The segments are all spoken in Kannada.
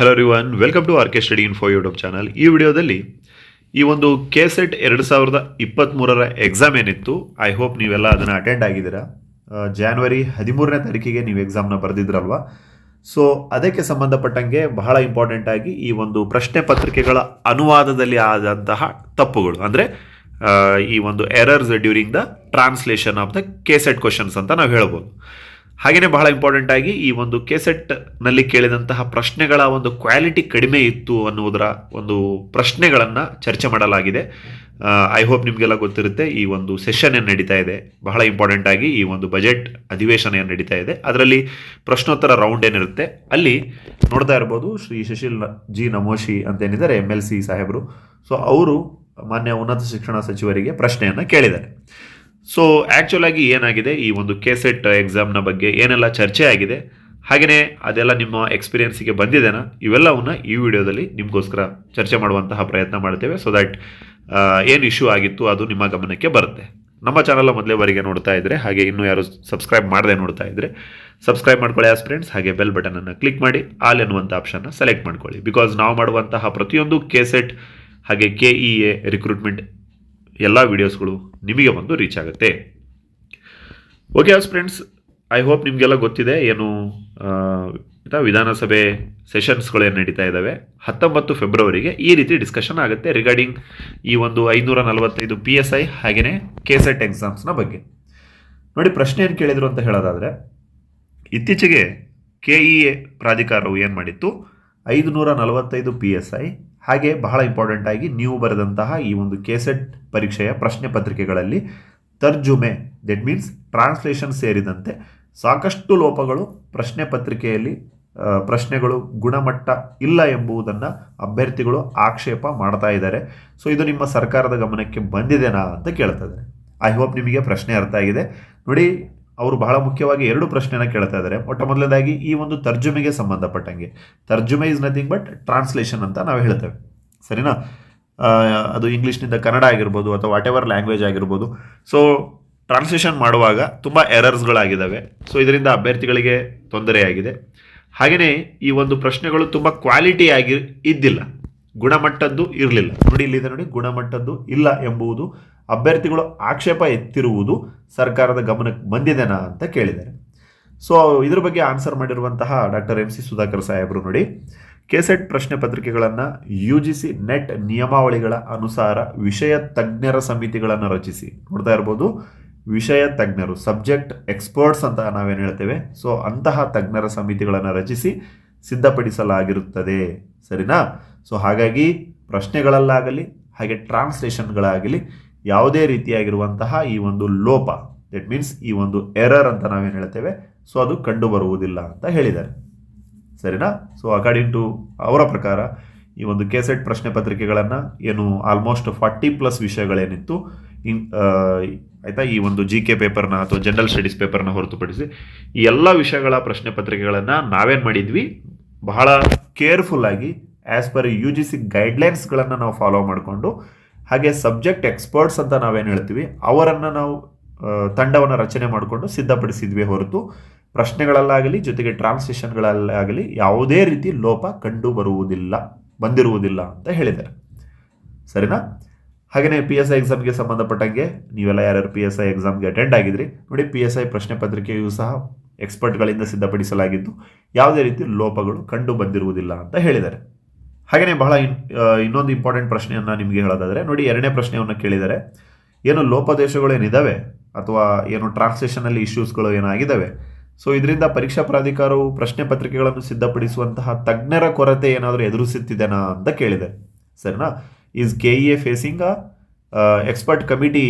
Hello everyone welcome to R K study info YouTube channel ಈ ವಿಡಿಯೋದಲ್ಲಿ ಈ ಒಂದು ಕೆ ಸೆಟ್ ಎರಡು ಸಾವಿರದ ಇಪ್ಪತ್ತ್ಮೂರರ ಎಕ್ಸಾಮ್ ಏನಿತ್ತು ಐ ಹೋಪ್ ನೀವೆಲ್ಲ ಅದನ್ನು ಅಟೆಂಡ್ ಆಗಿದ್ದೀರಾ. ಜಾನ್ವರಿ ಹದಿಮೂರನೇ ತಾರೀಕಿಗೆ ನೀವು ಎಕ್ಸಾಮ್ನ ಬರೆದಿದ್ರಲ್ವ? ಸೊ ಅದಕ್ಕೆ ಸಂಬಂಧಪಟ್ಟಂಗೆ ಬಹಳ ಇಂಪಾರ್ಟೆಂಟ್ ಆಗಿ ಈ ಒಂದು ಪ್ರಶ್ನೆ ಪತ್ರಿಕೆಗಳ ಅನುವಾದದಲ್ಲಿ ಆದಂತಹ ತಪ್ಪುಗಳು, ಅಂದರೆ ಈ ಒಂದು errors during the translation of the K SET questions ಅಂತ ನಾವು ಹೇಳ್ಬೋದು. ಹಾಗೆಯೇ ಬಹಳ ಇಂಪಾರ್ಟೆಂಟ್ ಆಗಿ ಈ ಒಂದು ಕೆಸೆಟ್ನಲ್ಲಿ ಕೇಳಿದಂತಹ ಪ್ರಶ್ನೆಗಳ ಒಂದು ಕ್ವಾಲಿಟಿ ಕಡಿಮೆ ಇತ್ತು ಅನ್ನುವುದರ ಒಂದು ಪ್ರಶ್ನೆಗಳನ್ನು ಚರ್ಚೆ ಮಾಡಲಾಗಿದೆ. ಐ ಹೋಪ್ ನಿಮಗೆಲ್ಲ ಗೊತ್ತಿರುತ್ತೆ, ಈ ಒಂದು ಸೆಷನ್ ಏನು ನಡೀತಾ ಇದೆ. ಬಹಳ ಇಂಪಾರ್ಟೆಂಟ್ ಆಗಿ ಈ ಒಂದು ಬಜೆಟ್ ಅಧಿವೇಶನ ಏನು ನಡೀತಾ ಇದೆ. ಅದರಲ್ಲಿ ಪ್ರಶ್ನೋತ್ತರ ರೌಂಡ್ ಏನಿರುತ್ತೆ, ಅಲ್ಲಿ ನೋಡ್ತಾ ಇರ್ಬೋದು ಶ್ರೀ ಶಶಿಲ್ ಜಿ ನಮೋಶಿ ಅಂತ ಏನಿದ್ದಾರೆ ಎಂ ಎಲ್ ಸಿ ಸಾಹೇಬರು. ಸೊ ಅವರು ಮಾನ್ಯ ಉನ್ನತ ಶಿಕ್ಷಣ ಸಚಿವರಿಗೆ ಪ್ರಶ್ನೆಯನ್ನು ಕೇಳಿದ್ದಾರೆ. ಸೊ ಆ್ಯಕ್ಚುಲ್ ಆಗಿ ಏನಾಗಿದೆ? ಈ ಒಂದು ಕೆಸೆಟ್ ಎಕ್ಸಾಮ್ನ ಬಗ್ಗೆ ಏನೆಲ್ಲ ಚರ್ಚೆ ಆಗಿದೆ? ಹಾಗೆಯೇ ಅದೆಲ್ಲ ನಿಮ್ಮ ಎಕ್ಸ್ಪೀರಿಯನ್ಸಿಗೆ ಬಂದಿದೆನಾ? ಇವೆಲ್ಲವನ್ನು ಈ ವಿಡಿಯೋದಲ್ಲಿ ನಿಮಗೋಸ್ಕರ ಚರ್ಚೆ ಮಾಡುವಂತಹ ಪ್ರಯತ್ನ ಮಾಡ್ತೇವೆ. ಸೊ ದ್ಯಾಟ್ ಏನು ಇಶ್ಯೂ ಆಗಿತ್ತು ಅದು ನಿಮ್ಮ ಗಮನಕ್ಕೆ ಬರುತ್ತೆ. ನಮ್ಮ ಚಾನಲ್ ಮೊದಲೇವರೆಗೆ ನೋಡ್ತಾ ಇದ್ದರೆ ಹಾಗೆ ಇನ್ನೂ ಯಾರು ಸಬ್ಸ್ಕ್ರೈಬ್ ಮಾಡದೆ ನೋಡ್ತಾ ಇದ್ದರೆ ಸಬ್ಸ್ಕ್ರೈಬ್ ಮಾಡ್ಕೊಳ್ಳಿ ಆಸ್ ಫ್ರೆಂಡ್ಸ್ ಹಾಗೆ ಬೆಲ್ ಬಟನನ್ನು ಕ್ಲಿಕ್ ಮಾಡಿ ಆಲ್ ಎನ್ನುವಂಥ ಆಪ್ಷನ್ನ ಸೆಲೆಕ್ಟ್ ಮಾಡ್ಕೊಳ್ಳಿ. ಬಿಕಾಸ್ ನಾವು ಮಾಡುವಂತಹ ಪ್ರತಿಯೊಂದು ಕೆಸೆಟ್ ಹಾಗೆ ಕೆ ಇ ಎ ರಿಕ್ರೂಟ್ಮೆಂಟ್ ಎಲ್ಲ ವೀಡಿಯೋಸ್ಗಳು ನಿಮಗೆ ಬಂದು ರೀಚ್ ಆಗುತ್ತೆ. Okay as friends I hope ನಿಮಗೆಲ್ಲ ಗೊತ್ತಿದೆ ಏನು ವಿಧಾನಸಭೆ ಸೆಷನ್ಸ್ಗಳು ಏನು ನಡೀತಾ ಇದ್ದಾವೆ. ಹತ್ತೊಂಬತ್ತು ಫೆಬ್ರವರಿಗೆ ಈ ರೀತಿ ಡಿಸ್ಕಷನ್ ಆಗುತ್ತೆ ರಿಗಾರ್ಡಿಂಗ್ ಈ ಒಂದು ಐನೂರ ನಲವತ್ತೈದು ಪಿ ಎಸ್ ಐ ಹಾಗೆಯೇ ಕೆ ಸೆಟ್ ಎಕ್ಸಾಮ್ಸ್ನ ಬಗ್ಗೆ. ನೋಡಿ, ಪ್ರಶ್ನೆ ಏನು ಕೇಳಿದರು ಅಂತ ಹೇಳೋದಾದರೆ, ಇತ್ತೀಚೆಗೆ ಕೆ ಇ ಎ ಪ್ರಾಧಿಕಾರವು ಏನು ಮಾಡಿತ್ತು? ಐದುನೂರ ನಲವತ್ತೈದು ಪಿ ಎಸ್ ಐ ಹಾಗೆ ಬಹಳ ಇಂಪಾರ್ಟೆಂಟ್ ಆಗಿ ನೀವು ಬರೆದಂತಹ ಈ ಒಂದು ಕೆಸೆಟ್ ಪರೀಕ್ಷೆಯ ಪ್ರಶ್ನೆ ಪತ್ರಿಕೆಗಳಲ್ಲಿ ತರ್ಜುಮೆ ದಟ್ ಮೀನ್ಸ್ ಟ್ರಾನ್ಸ್ಲೇಷನ್ ಸೇರಿದಂತೆ ಸಾಕಷ್ಟು ಲೋಪಗಳು ಪ್ರಶ್ನೆ ಪತ್ರಿಕೆಯಲ್ಲಿ ಪ್ರಶ್ನೆಗಳು ಗುಣಮಟ್ಟ ಇಲ್ಲ ಎಂಬುದನ್ನು ಅಭ್ಯರ್ಥಿಗಳು ಆಕ್ಷೇಪ ಮಾಡ್ತಾ ಇದ್ದಾರೆ. ಸೊ ಇದು ನಿಮ್ಮ ಸರ್ಕಾರದ ಗಮನಕ್ಕೆ ಬಂದಿದೆನಾ ಅಂತ ಕೇಳ್ತಾ ಇದ್ದಾರೆ ಐ ಹೋಪ್ ನಿಮಗೆ ಪ್ರಶ್ನೆ ಅರ್ಥ ಆಗಿದೆ. ನೋಡಿ ಅವರು ಬಹಳ ಮುಖ್ಯವಾಗಿ ಎರಡು ಪ್ರಶ್ನೆಯನ್ನು ಕೇಳ್ತಾ ಇದ್ದಾರೆ. ಮೊಟ್ಟ ಮೊದಲನೇದಾಗಿ ಈ ಒಂದು ತರ್ಜುಮೆಗೆ ಸಂಬಂಧಪಟ್ಟಂಗೆ. ತರ್ಜುಮೆ ಇಸ್ ನಥಿಂಗ್ ಬಟ್ ಟ್ರಾನ್ಸ್ಲೇಷನ್ ಅಂತ ನಾವು ಹೇಳ್ತೇವೆ. ಸರಿನಾ? ಅದು ಇಂಗ್ಲೀಷ್ನಿಂದ ಕನ್ನಡ ಆಗಿರ್ಬೋದು ಅಥವಾ ವಾಟ್ ಎವರ್ ಲ್ಯಾಂಗ್ವೇಜ್ ಆಗಿರ್ಬೋದು. ಸೊ ಟ್ರಾನ್ಸ್ಲೇಷನ್ ಮಾಡುವಾಗ ತುಂಬ ಎರರ್ಸ್ಗಳಾಗಿದ್ದಾವೆ ಸೊ ಇದರಿಂದ ಅಭ್ಯರ್ಥಿಗಳಿಗೆ ತೊಂದರೆಯಾಗಿದೆ ಹಾಗೆಯೇ ಈ ಒಂದು ಪ್ರಶ್ನೆಗಳು ತುಂಬ ಕ್ವಾಲಿಟಿ ಆಗಿ ಇದ್ದಿಲ್ಲ. ಗುಣಮಟ್ಟದ್ದು ಇರಲಿಲ್ಲ. ನೋಡಿ, ಇಲ್ಲಿದೆ ನೋಡಿ, ಗುಣಮಟ್ಟದ್ದು ಇಲ್ಲ ಎಂಬುದು ಅಭ್ಯರ್ಥಿಗಳು ಆಕ್ಷೇಪ ಎತ್ತಿರುವುದು ಸರ್ಕಾರದ ಗಮನಕ್ಕೆ ಬಂದಿದೆನಾ ಅಂತ ಕೇಳಿದ್ದಾರೆ. ಸೊ ಇದ್ರ ಬಗ್ಗೆ ಆನ್ಸರ್ ಮಾಡಿರುವಂತಹ ಡಾಕ್ಟರ್ ಎಂ ಸಿ ಸುಧಾಕರ್ ಸಾಹೇಬರು ನೋಡಿ, ಕೆಸೆಟ್ ಪ್ರಶ್ನೆ ಪತ್ರಿಕೆಗಳನ್ನು ಯು ಜಿ ಸಿ ನೆಟ್ ನಿಯಮಾವಳಿಗಳ ಅನುಸಾರ ವಿಷಯ ತಜ್ಞರ ಸಮಿತಿಗಳನ್ನು ರಚಿಸಿ. ನೋಡ್ತಾ ಇರ್ಬೋದು, ವಿಷಯ ತಜ್ಞರು ಸಬ್ಜೆಕ್ಟ್ ಎಕ್ಸ್ಪರ್ಟ್ಸ್ ಅಂತ ನಾವೇನು ಹೇಳ್ತೇವೆ ಸೊ ಅಂತಹ ತಜ್ಞರ ಸಮಿತಿಗಳನ್ನು ರಚಿಸಿ ಸಿದ್ಧಪಡಿಸಲಾಗಿರುತ್ತದೆ. ಸರಿನಾ? ಸೊ ಹಾಗಾಗಿ ಪ್ರಶ್ನೆಗಳಲ್ಲಾಗಲಿ, ಹಾಗೆ ಟ್ರಾನ್ಸ್ಲೇಷನ್ಗಳಾಗಲಿ ಯಾವುದೇ ರೀತಿಯಾಗಿರುವಂತಹ ಈ ಒಂದು ಲೋಪ ದಟ್ ಮೀನ್ಸ್ ಈ ಒಂದು ಎರರ್ ಅಂತ ನಾವೇನು ಹೇಳ್ತೇವೆ? ಸೊ ಅದು ಕಂಡು ಬರುವುದಿಲ್ಲ ಅಂತ ಹೇಳಿದ್ದಾರೆ. ಸರಿನಾ? ಸೊ ಅಕಾರ್ಡಿಂಗ್ ಟು ಅವರ ಪ್ರಕಾರ, ಈ ಒಂದು ಕೆಸೆಟ್ ಪ್ರಶ್ನೆ ಪತ್ರಿಕೆಗಳನ್ನು ಏನು ಆಲ್ಮೋಸ್ಟ್ ಫಾರ್ಟಿ ಪ್ಲಸ್ ವಿಷಯಗಳೇನಿತ್ತು, ಇನ್ ಆಯಿತಾ, ಈ ಒಂದು ಜಿ ಕೆ ಪೇಪರ್ನ ಅಥವಾ ಜನರಲ್ ಸ್ಟಡೀಸ್ ಪೇಪರ್ನ ಹೊರತುಪಡಿಸಿ, ಈ ಎಲ್ಲ ವಿಷಯಗಳ ಪ್ರಶ್ನೆ ಪತ್ರಿಕೆಗಳನ್ನು ನಾವೇನು ಮಾಡಿದ್ವಿ? ಬಹಳ ಕೇರ್ಫುಲ್ ಆಗಿ as per U G C ಗೈಡ್ಲೈನ್ಸ್ಗಳನ್ನು ನಾವು ಫಾಲೋ ಮಾಡಿಕೊಂಡು ಹಾಗೆ ಸಬ್ಜೆಕ್ಟ್ ಎಕ್ಸ್ಪರ್ಟ್ಸ್ ಅಂತ ನಾವೇನು ಹೇಳ್ತೀವಿ, ಅವರನ್ನು ನಾವು ತಂಡವನ್ನು ರಚನೆ ಮಾಡಿಕೊಂಡು ಸಿದ್ಧಪಡಿಸಿದ್ವಿ ಹೊರತು ಪ್ರಶ್ನೆಗಳಲ್ಲಾಗಲಿ, ಜೊತೆಗೆ ಟ್ರಾನ್ಸ್ಲೇಷನ್ಗಳಲ್ಲಾಗಲಿ ಯಾವುದೇ ರೀತಿ ಲೋಪ ಕಂಡು ಬರುವುದಿಲ್ಲ, ಬಂದಿರುವುದಿಲ್ಲ ಅಂತ ಹೇಳಿದ್ದಾರೆ. ಸರಿನಾ? ಹಾಗೆಯೇ ಪಿ ಎಸ್ ಐ ಎಕ್ಸಾಮ್ಗೆ ಸಂಬಂಧಪಟ್ಟಂಗೆ ನೀವೆಲ್ಲ ಯಾರ್ಯಾರು ಪಿ ಎಸ್ ಐ ಎಕ್ಸಾಮ್ಗೆ ಅಟೆಂಡ್ ಆಗಿದ್ರಿ, ನೋಡಿ ಪಿ ಎಸ್ ಐ ಪ್ರಶ್ನೆ ಪತ್ರಿಕೆಯೂ ಸಹ ಎಕ್ಸ್ಪರ್ಟ್ಗಳಿಂದ ಸಿದ್ಧಪಡಿಸಲಾಗಿದ್ದು ಯಾವುದೇ ರೀತಿ ಲೋಪಗಳು ಕಂಡು ಬಂದಿರುವುದಿಲ್ಲ ಅಂತ ಹೇಳಿದ್ದಾರೆ. ಹಾಗೆಯೇ ಬಹಳ ಇನ್ ಇನ್ನೊಂದು ಇಂಪಾರ್ಟೆಂಟ್ ಪ್ರಶ್ನೆಯನ್ನು ನಿಮಗೆ ಹೇಳೋದಾದರೆ, ನೋಡಿ ಎರಡನೇ ಪ್ರಶ್ನೆಯನ್ನು ಕೇಳಿದರೆ, ಏನು ಲೋಪದೇಶಗಳು ಏನಿದ್ದಾವೆ ಅಥವಾ ಏನು ಟ್ರಾನ್ಸ್ಲೇಷನಲ್ಲಿ ಇಶ್ಯೂಸ್ಗಳು ಏನಾಗಿದ್ದಾವೆ ಸೊ ಇದರಿಂದ ಪರೀಕ್ಷಾ ಪ್ರಾಧಿಕಾರವು ಪ್ರಶ್ನೆ ಪತ್ರಿಕೆಗಳನ್ನು ಸಿದ್ಧಪಡಿಸುವಂತಹ ತಜ್ಞರ ಕೊರತೆ ಏನಾದರೂ ಎದುರಿಸುತ್ತಿದೆನಾ ಅಂತ ಕೇಳಿದೆ. ಸರಿನಾ? Is K E A facing expert committee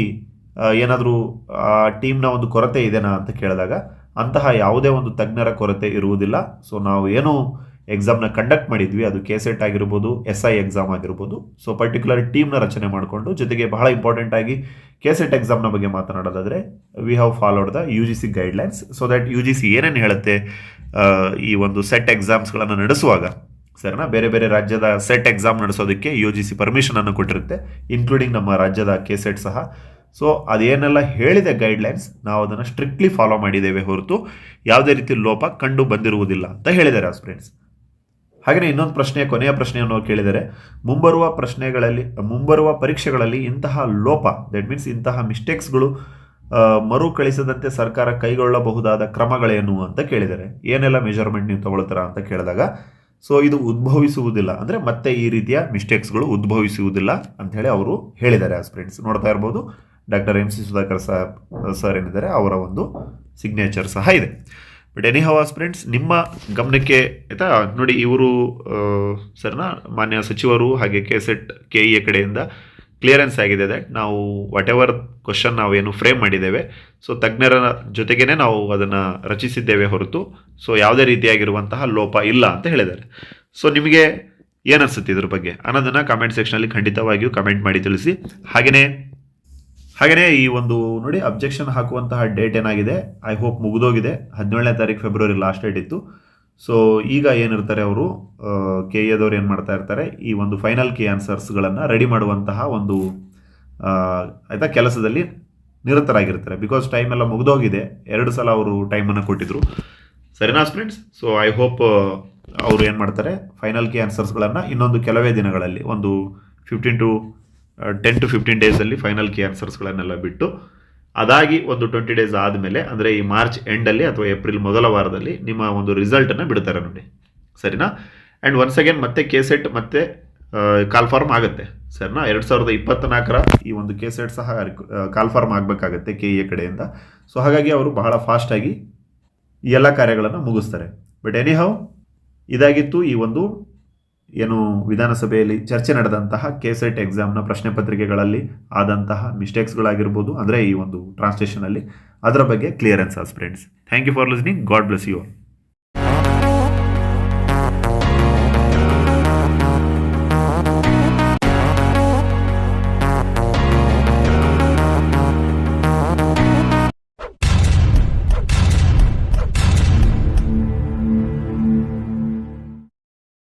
ಏನಾದರೂ, ಆ ಟೀಮ್ನ ಒಂದು ಕೊರತೆ ಇದೆನಾ ಅಂತ ಕೇಳಿದಾಗ, ಅಂತಹ ಯಾವುದೇ ಒಂದು ತಜ್ಞರ ಕೊರತೆ ಇರುವುದಿಲ್ಲ. ಸೊ ನಾವು ಏನು ಎಕ್ಸಾಮ್ನ ಕಂಡಕ್ಟ್ ಮಾಡಿದ್ವಿ, ಅದು ಕೆ ಸೆಟ್ ಆಗಿರ್ಬೋದು ಎಸ್ ಐ ಎಕ್ಸಾಮ್ ಆಗಿರ್ಬೋದು. ಸೊ ಪರ್ಟಿಕ್ಯುಲರ್ ಟೀಮ್ನ ರಚನೆ ಮಾಡಿಕೊಂಡು, ಜೊತೆಗೆ ಬಹಳ ಇಂಪಾರ್ಟೆಂಟ್ ಆಗಿ ಕೆ ಸೆಟ್ ಎಕ್ಸಾಮ್ನ ಬಗ್ಗೆ ಮಾತನಾಡೋದಾದರೆ we have followed the U G C guidelines so that U G C ಏನೇನು ಹೇಳುತ್ತೆ ಈ ಒಂದು ಸೆಟ್ ಎಕ್ಸಾಮ್ಸ್ಗಳನ್ನು ನಡೆಸುವಾಗ ಸರಿನಾ ಬೇರೆ ಬೇರೆ ರಾಜ್ಯದ ಸೆಟ್ ಎಕ್ಸಾಮ್ ನಡೆಸೋದಕ್ಕೆ ಯು ಜಿ ಸಿ ಪರ್ಮಿಷನನ್ನು ಕೊಟ್ಟಿರುತ್ತೆ ಇನ್ಕ್ಲೂಡಿಂಗ್ ನಮ್ಮ ರಾಜ್ಯದ ಕೆ ಸೆಟ್ ಸಹ. ಸೊ ಅದೇನೆಲ್ಲ ಹೇಳಿದೆ ಗೈಡ್ಲೈನ್ಸ್ ನಾವು ಅದನ್ನು ಸ್ಟ್ರಿಕ್ಟ್ಲಿ ಫಾಲೋ ಮಾಡಿದ್ದೇವೆ ಹೊರತು, ಯಾವುದೇ ರೀತಿ ಲೋಪ ಕಂಡು ಬಂದಿರುವುದಿಲ್ಲ ಅಂತ ಹೇಳಿದ್ದಾರೆ ಫ್ರೆಂಡ್ಸ್ ಹಾಗೆಯೇ ಇನ್ನೊಂದು ಪ್ರಶ್ನೆ ಕೊನೆಯ ಪ್ರಶ್ನೆಯನ್ನು ಕೇಳಿದರೆ ಮುಂಬರುವ ಪ್ರಶ್ನೆಗಳಲ್ಲಿ, ಮುಂಬರುವ ಪರೀಕ್ಷೆಗಳಲ್ಲಿ ಇಂತಹ ಲೋಪ ದಟ್ ಮೀನ್ಸ್ ಇಂತಹ ಮಿಸ್ಟೇಕ್ಸ್ಗಳು ಮರುಕಳಿಸದಂತೆ ಸರ್ಕಾರ ಕೈಗೊಳ್ಳಬಹುದಾದ ಕ್ರಮಗಳೇನು ಅಂತ ಕೇಳಿದರೆ ಏನೆಲ್ಲ ಮೆಜರ್ಮೆಂಟ್ ನೀವು ತಗೊಳ್ತೀರಾ ಅಂತ ಕೇಳಿದಾಗ ಸೊ ಇದು ಉದ್ಭವಿಸುವುದಿಲ್ಲ. ಅಂದರೆ ಮತ್ತೆ ಈ ರೀತಿಯ ಮಿಸ್ಟೇಕ್ಸ್ಗಳು ಉದ್ಭವಿಸುವುದಿಲ್ಲ ಅಂತ ಹೇಳಿ ಅವರು ಹೇಳಿದ್ದಾರೆ ಆಸ್ಪಿರೆಂಟ್ಸ್ ನೋಡ್ತಾ ಇರ್ಬೋದು. Doctor M C Sudhakar saheb sir ಏನಿದ್ದಾರೆ, ಅವರ ಒಂದು ಸಿಗ್ನೇಚರ್ ಸಹ ಇದೆ. ಬಟ್ ಎನಿ ಹೌ ಫ್ರೆಂಡ್ಸ್ ನಿಮ್ಮ ಗಮನಕ್ಕೆ ಆಯ್ತಾ? ನೋಡಿ, ಇವರು ಸರ್ನ ಮಾನ್ಯ ಸಚಿವರು ಹಾಗೆ ಕೆ ಸೆಟ್ ಕೆ ಇ ಕಡೆಯಿಂದ ಕ್ಲಿಯರೆನ್ಸ್ ಆಗಿದೆ ದಟ್ ನಾವು ವಾಟ್ ಎವರ್ ಕ್ವಶನ್ ಏನು ಫ್ರೇಮ್ ಮಾಡಿದ್ದೇವೆ ಸೊ ತಜ್ಞರ ಜೊತೆಗೇನೆ ನಾವು ಅದನ್ನು ರಚಿಸಿದ್ದೇವೆ ಹೊರತು ಸೊ ಯಾವುದೇ ರೀತಿಯಾಗಿರುವಂತಹ ಲೋಪ ಇಲ್ಲ ಅಂತ ಹೇಳಿದ್ದಾರೆ. ಸೊ ನಿಮಗೆ ಏನು ಅನಿಸುತ್ತೆ ಇದ್ರ ಬಗ್ಗೆ? ಅನ್ನೋದನ್ನು ಕಾಮೆಂಟ್ ಸೆಕ್ಷನಲ್ಲಿ ಖಂಡಿತವಾಗಿಯೂ ಕಮೆಂಟ್ ಮಾಡಿ ತಿಳಿಸಿ. ಹಾಗೆಯೇ ಹಾಗೆಯೇ ಈ ಒಂದು ನೋಡಿ ಅಬ್ಜೆಕ್ಷನ್ ಹಾಕುವಂತಹ ಡೇಟ್ ಏನಾಗಿದೆ? ಐ ಹೋಪ್ ಮುಗಿದೋಗಿದೆ. ಹದಿನೇಳನೇ ತಾರೀಕು ಫೆಬ್ರವರಿ ಲಾಸ್ಟ್ ಡೇಟ್ ಇತ್ತು. ಸೊ ಈಗ ಏನಿರ್ತಾರೆ ಅವರು ಕೆ ಎದವ್ರು ಏನು ಮಾಡ್ತಾ ಇರ್ತಾರೆ, ಈ ಒಂದು ಫೈನಲ್ ಕೆ ಆನ್ಸರ್ಸ್ಗಳನ್ನು ರೆಡಿ ಮಾಡುವಂತಹ ಒಂದು ಆಯಿತಾ, ಕೆಲಸದಲ್ಲಿ ನಿರತರಾಗಿರ್ತಾರೆ. ಬಿಕಾಸ್ ಟೈಮ್ ಎಲ್ಲ ಮುಗಿದೋಗಿದೆ. ಎರಡು ಸಲ ಅವರು ಟೈಮನ್ನು ಕೊಟ್ಟಿದ್ರು. ಸರಿನಾ ಫ್ರೆಂಡ್ಸ್ ಸೊ ಐ ಹೋಪ್ ಅವರು ಏನು ಮಾಡ್ತಾರೆ ಫೈನಲ್ ಕೆ ಆನ್ಸರ್ಸ್ಗಳನ್ನು ಇನ್ನೊಂದು ಕೆಲವೇ ದಿನಗಳಲ್ಲಿ, ಒಂದು fifteen to ten to fifteen ಡೇಸಲ್ಲಿ ಫೈನಲ್ ಕಿ ಆನ್ಸರ್ಸ್ಗಳನ್ನೆಲ್ಲ ಬಿಟ್ಟು, ಅದಾಗಿ ಒಂದು ಟ್ವೆಂಟಿ ಡೇಸ್ ಆದಮೇಲೆ, ಅಂದರೆ ಈ ಮಾರ್ಚ್ ಎಂಡಲ್ಲಿ ಅಥವಾ ಏಪ್ರಿಲ್ ಮೊದಲ ವಾರದಲ್ಲಿ ನಿಮ್ಮ ಒಂದು ರಿಸಲ್ಟನ್ನು ಬಿಡ್ತಾರೆ ನೋಡಿ. ಸರಿನಾ? ಆ್ಯಂಡ್ ಒನ್ಸ್ ಅಗೇನ್ ಮತ್ತೆ ಕೆ ಸೆಟ್ ಮತ್ತೆ ಕಾಲ್ಫಾರ್ಮ್ ಆಗುತ್ತೆ. ಸರಿನಾ? ಎರಡು ಸಾವಿರದ ಇಪ್ಪತ್ತ್ನಾಲ್ಕರ ಈ ಒಂದು ಕೆ ಸೆಟ್ ಸಹ ಕಾಲ್ಫಾರ್ಮ್ ಆಗಬೇಕಾಗತ್ತೆ ಕೆ ಎ ಕಡೆಯಿಂದ. ಸೊ ಹಾಗಾಗಿ ಅವರು ಬಹಳ ಫಾಸ್ಟಾಗಿ ಈ ಎಲ್ಲ ಕಾರ್ಯಗಳನ್ನು ಮುಗಿಸ್ತಾರೆ. ಬಟ್ ಎನಿ ಹೌ ಇದಾಗಿತ್ತು ಈ ಒಂದು ಏನು ವಿಧಾನಸಭೆಯಲ್ಲಿ ಚರ್ಚೆ ನಡೆದಂತಹ ಕೆ ಸೆಟ್ ಎಕ್ಸಾಮ್ನ ಪ್ರಶ್ನೆ ಪತ್ರಿಕೆಗಳಲ್ಲಿ ಆದಂತಹ ಮಿಸ್ಟೇಕ್ಸ್ಗಳಾಗಿರ್ಬೋದು ಅಂದರೆ ಈ ಒಂದು ಟ್ರಾನ್ಸ್ಲೇಷನಲ್ಲಿ ಅದರ ಬಗ್ಗೆ clearance as friends thank you for listening God bless you